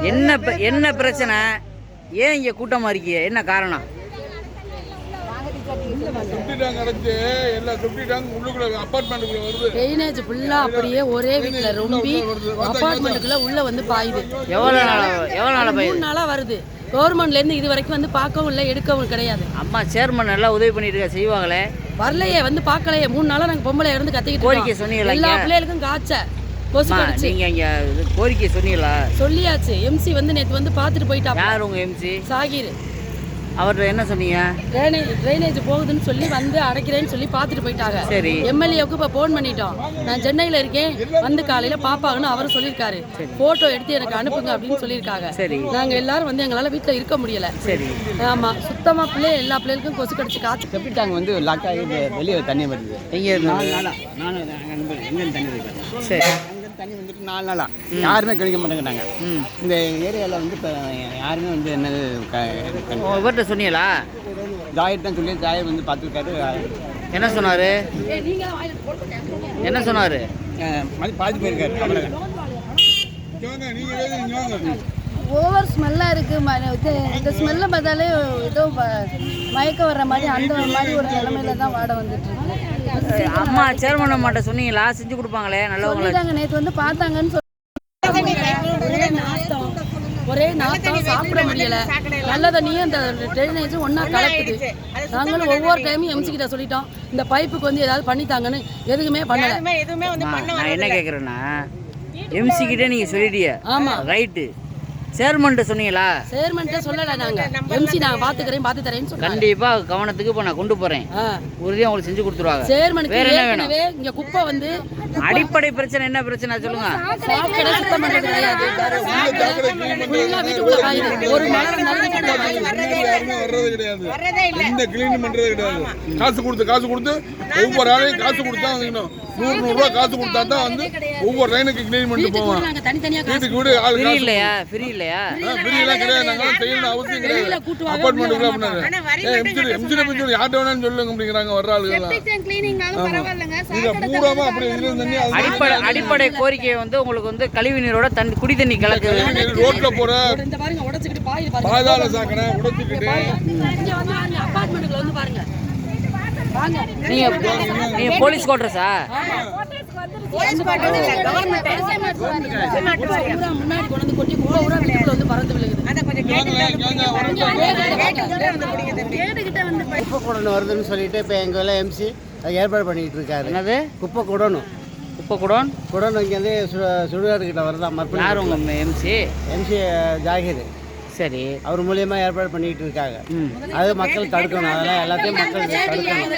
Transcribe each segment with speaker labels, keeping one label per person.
Speaker 1: என்ன ப- என்ன பிரச்சனை? ஏன் இங்கே கூட்டமாக இருக்கீங்க என்ன காரணம்?
Speaker 2: எல்லாம்
Speaker 3: ட்ரைனேஜ் ஃபுல்லா அப்படியே ஒரே வீட்ல ரொம்பி அபார்ட்மெண்ட்டுக்குள்ள உள்ள வந்து பாயுது.
Speaker 1: எவ்வளோ நாள் எவ்வளோ நாள்
Speaker 3: மூணு நாளா வருது. கவர்மெண்ட்ல இருந்து இது வரைக்கும் வந்து பார்க்கவும் இல்லை எடுக்கவும் கிடையாது.
Speaker 1: அம்மா சேர்மன் நல்லா உதவி பண்ணிட்டு இருக்க செய்வாங்களே?
Speaker 3: வரலையே வந்து பார்க்கலையே. மூணு நாளா நாங்க பொம்பளை இருந்து கத்திக்கிட்டு
Speaker 1: கோரிக்கை. சொன்னீங்களா
Speaker 3: எல்லா? பிள்ளைகளுக்கும் காய்ச்ச
Speaker 1: நீங்கள் இங்கே கோரிக்கை சொன்னீங்களா?
Speaker 3: சொல்லியாச்சு. எம்சி வந்து நேத்து வந்து பார்த்துட்டு போயிட்டா.
Speaker 1: யார் உங்கள் எம்சி
Speaker 3: சாகிர்.
Speaker 1: அவர்கிட்ட என்ன சொன்னீங்க?
Speaker 3: ட்ரைனேஜ் ட்ரைனேஜ் போகுதுன்னு சொல்லி வந்து அடைக்கிறேன்னு சொல்லி பார்த்துட்டு போயிட்டாங்க.
Speaker 1: சரி.
Speaker 3: எம்எல்ஏவுக்கு இப்போ ஃபோன் பண்ணிட்டோம். நான் சென்னையில் இருக்கேன். வந்து காலையில் பாப்பாங்கன்னு அவர் சொல்லியிருக்காரு. ஃபோட்டோ எடுத்து எனக்கு அனுப்புங்க அப்படின்னு சொல்லியிருக்காங்க.
Speaker 1: சரி.
Speaker 3: நாங்கள் எல்லாரும் வந்து எங்களால் வீட்டில் இருக்க முடியல.
Speaker 1: சரி.
Speaker 3: ஆமாம் சுத்தமாக பிள்ளை எல்லா பிள்ளைகளுக்கும் கொசு கடிச்சு காய்ச்சி
Speaker 4: செப்டி டேங்க் வந்து லாக் ஆகி வெ- வெளியே தண்ணி வருது.
Speaker 1: எங்கே
Speaker 4: தண்ணி வருது?
Speaker 1: சரி.
Speaker 4: தண்ணி வந்துட்டு நாலு நாளா. யாருமே கணிக்க மாட்டேங்கிறாங்க. இந்த ஏரியாவில் வந்து இப்போ யாருமே வந்து என்னது
Speaker 1: இவர்கிட்ட சொன்னீங்களா?
Speaker 4: ஜாயிர் தான் சொல்லி ஜாயிர் வந்து பார்த்துருக்காரு
Speaker 1: என்ன சொன்னார்? என்ன சொன்னார்?
Speaker 4: பாதி போயிருக்காரு அவ்வளோ
Speaker 2: வாங்க
Speaker 5: ஓவர் ஸ்மெல்லாக இருக்குது இந்த ஸ்மெல்லை பார்த்தாலே ஏதோ மயக்கம் வர்ற மாதிரி அந்த மாதிரி ஒரு நிலமையில தான் வாட வந்துட்டு
Speaker 1: அம்மா சேர்மன் அம்மாட்ட சொன்னீங்களா? செஞ்சு கொடுப்பாங்களே
Speaker 5: சொல்லிட்டாங்க நேற்று வந்து பார்த்தாங்கன்னு சொல்லி
Speaker 3: ஒரே நாத்தம் சாப்பிட முடியல. நல்ல தண்ணியும் இந்த ட்ரைனேஜும் ஒன்றா கலக்குது. நாங்களும் ஒவ்வொரு டைமும் எம்சி கிட்ட சொல்லிட்டோம். இந்த பைப்புக்கு வந்து ஏதாவது பண்ணித்தாங்கன்னு எதுவுமே பண்ணல.
Speaker 1: என்ன கேட்குறேன்னா எம்சி கிட்டே நீங்கள் சொல்லிட்டீங்க
Speaker 3: ஆமா.
Speaker 1: ரைட்டு சேர்மன்ட்ட சொன்னீங்களா?
Speaker 3: சேர்மெண்ட்டே சொல்லலை நாங்க. எம்சி நான் பாத்துக்கிறேன் பாத்து தரேன்னு
Speaker 1: கண்டிப்பா கவனத்துக்கு இப்போ நான் கொண்டு போறேன்.
Speaker 3: ஆ.
Speaker 1: உறுதியாக உங்களுக்கு செஞ்சு கொடுத்துருவாங்க.
Speaker 3: சேர்மனுக்கு
Speaker 1: வேற என்ன வேணும்?
Speaker 3: இங்க குப்பை வந்து
Speaker 1: அடிப்படை பிரச்சனை என்ன பிரச்சனை சொல்லுங்க?
Speaker 3: சாக்கடை சுத்தம் பண்றது கிடையாது. ஃபுல்லா வீட்டுக்குள்ள காயுது ஒரு
Speaker 2: முன்னாடி யாருமே வர்றது கிடையாது எந்த கிளீன் பண்றது கிடையாது. காசு கொடுத்து காசு கொடுத்து ஒவ்வொரு ஆளையும் காசு கொடுத்தா வந்துக்கணும் நூறு நூறு ரூபா காசு கொடுத்தா தான் வந்து ஒவ்வொரு லைனுக்கு கிளீன் பண்ணிட்டு போவான். வீட்டுக்கு வீடு ஆள்
Speaker 1: ஃப்ரீ இல்லையா? ஃப்ரீ இல்லையா?
Speaker 2: பிரியெல்லாம் கிடையாது. நாங்க செய்யணும் அவசியம் கிடையாது. அப்பார்ட்மெண்ட்டுக்குள்ள
Speaker 3: உள்ள
Speaker 2: பண்ணாரு எம்ஜி எம்ஜி பத்தி யார்கிட்ட வேணாலும் சொல்லுங்க அப்படிங்கிறாங்க வர்ற இதை பூராம அப்படி இதுல தண்ணி அது
Speaker 1: அடிப்படை அடிப்படை கோரிக்கை வந்து உங்களுக்கு வந்து கழிவு நீரோட தண்ணி குடி தண்ணி கலக்குது.
Speaker 2: ரோட்ல போற
Speaker 3: இந்த பாருங்க உடைச்சுக்கிட்டு பாயுது பாருங்க.
Speaker 2: பாதாள சாக்கடை உடைச்சுக்கிட்டு
Speaker 3: இங்க வந்து பாருங்க. அபார்ட்மெண்ட்டுக்குள்ள வந்து பாருங்க வாங்க
Speaker 1: நீங்க நீங்க போலீஸ் கோட்ரஸா
Speaker 3: முன்னாடி கொண்டு வந்து கொட்டி குப்பை வீட்டுக்குள்ள வந்து பறந்து விழுகுது
Speaker 4: குப்பை குடோன்னு வருதுன்னு சொல்லிட்டு இப்போ எங்கள் எம்சி ஏற்பாடு பண்ணிட்டு இருக்காரு.
Speaker 1: என்னது?
Speaker 4: குப்பை குடோணும்.
Speaker 1: உப்ப குடோன்?
Speaker 4: குடோன் இங்கேருந்து சு சுடுகாடு கிட்ட வருதா மறுபடியும்
Speaker 1: யார் உங்க எம்சி
Speaker 4: எம்சி ஜாகிர்.
Speaker 1: சரி
Speaker 4: அவர் மூலியமா ஏற்பாடு பண்ணிட்டு இருக்காங்க
Speaker 1: ம்
Speaker 4: அது மக்கள் தடுக்கணும் அதெல்லாம் எல்லாத்தையும் மக்கள் தடுக்கணும்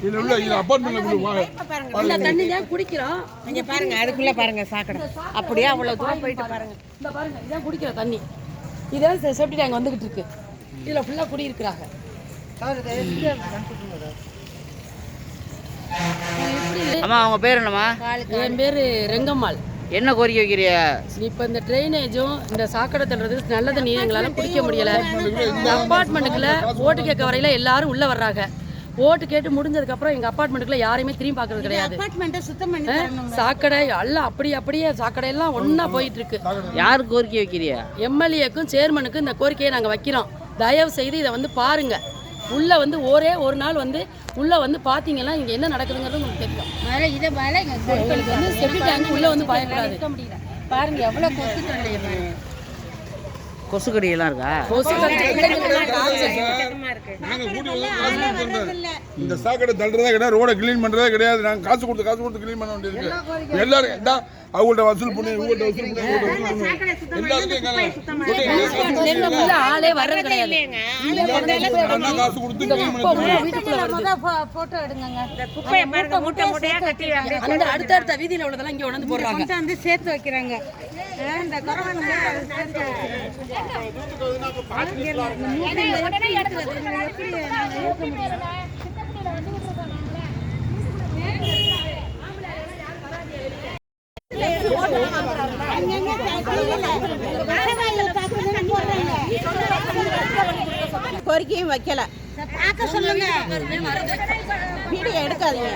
Speaker 2: இதுல உள்ள இது அப்பார்ட்மெண்ட்ல
Speaker 3: தண்ணி தான் குடிக்கிறோம்
Speaker 6: இங்க பாருங்க அதுக்குள்ள பாருங்க சாக்கடை அப்படியே அவ்வளவு தூரம் போயிட்டு பாருங்க
Speaker 3: இந்த பாருங்க இதான் குடிக்கிற தண்ணி இதான் செப்டி டேங்க் வந்துகிட்டு இருக்கு இதுல ஃபுல்லா குடி இருக்கிறாங்க
Speaker 1: அம்மா அவங்க பேர் என்னம்மா?
Speaker 3: என் பேரு ரெங்கம்மாள்.
Speaker 1: என்ன கோரிக்கை வைக்கிறிய
Speaker 3: இப்போ இந்த ட்ரைனேஜும் இந்த சாக்கடை தள்ளுறது நல்ல தண்ணி எங்களால் குடிக்க முடியல. இந்த அப்பார்ட்மெண்ட்டுக்குள்ள ஓட்டு கேட்க வரையில எல்லாரும் உள்ள வர்றாங்க. ஓட்டு கேட்டு முடிஞ்சதுக்கு அப்புறம் எங்க அப்பார்ட்மெண்ட்டுக்குள்ள யாரையுமே திரும்பி பார்க்கறது கிடையாது. சாக்கடை எல்லாம் அப்படி அப்படியே சாக்கடை எல்லாம் ஒண்ணா போயிட்டு இருக்கு
Speaker 1: யார் கோரிக்கை வைக்கிறிய
Speaker 3: எம்எல்ஏக்கும் சேர்மனுக்கும் இந்த கோரிக்கையை நாங்கள் வைக்கிறோம். தயவு செய்து இதை வந்து பாருங்க. உள்ள வந்து ஒரே ஒரு நாள் வந்து உள்ள வந்து பாத்தீங்கன்னா இங்க என்ன நடக்குதுங்கிறது உங்களுக்கு தெரியும்.
Speaker 5: மழை இதை மழை
Speaker 3: எங்களுக்கு வந்து செப்டி டேங்க் உள்ள வந்து பாயக்கூடாது
Speaker 5: பாருங்க எவ்வளோ கொசு தொல்லை பாருங்க.
Speaker 1: கொசுக்கடி எல்லாம் இருக்கா.
Speaker 3: கொசு
Speaker 2: இந்த சாக்கடை தள்ளுறதே கிடையாது ரோட கிளீன் பண்றதே கிடையாது. நாங்க காசு கொடுத்து காசு கொடுத்து கிளீன் பண்ண வேண்டியது எல்லாரும் தான் அவங்கள்ட்ட வசூல் பண்ணி இவங்கள்ட்ட வசூல் பண்ணி இவங்கள்ட்ட வசூல் பண்ணி. எல்லாருக்கும்
Speaker 3: உள்ள ஆளே வர்றது கிடையாது.
Speaker 6: கட்டி அப்படியே
Speaker 3: அந்த அடுத்தடுத்த வீதியில உள்ளதெல்லாம் இங்க உணர்ந்து போடுறாங்க.
Speaker 6: வந்து சேர்த்து வைக்கிறாங்க. இந்த கொரோனா கோரிக்கையும் வைக்கல. வீடியோ எடுக்காதீங்க.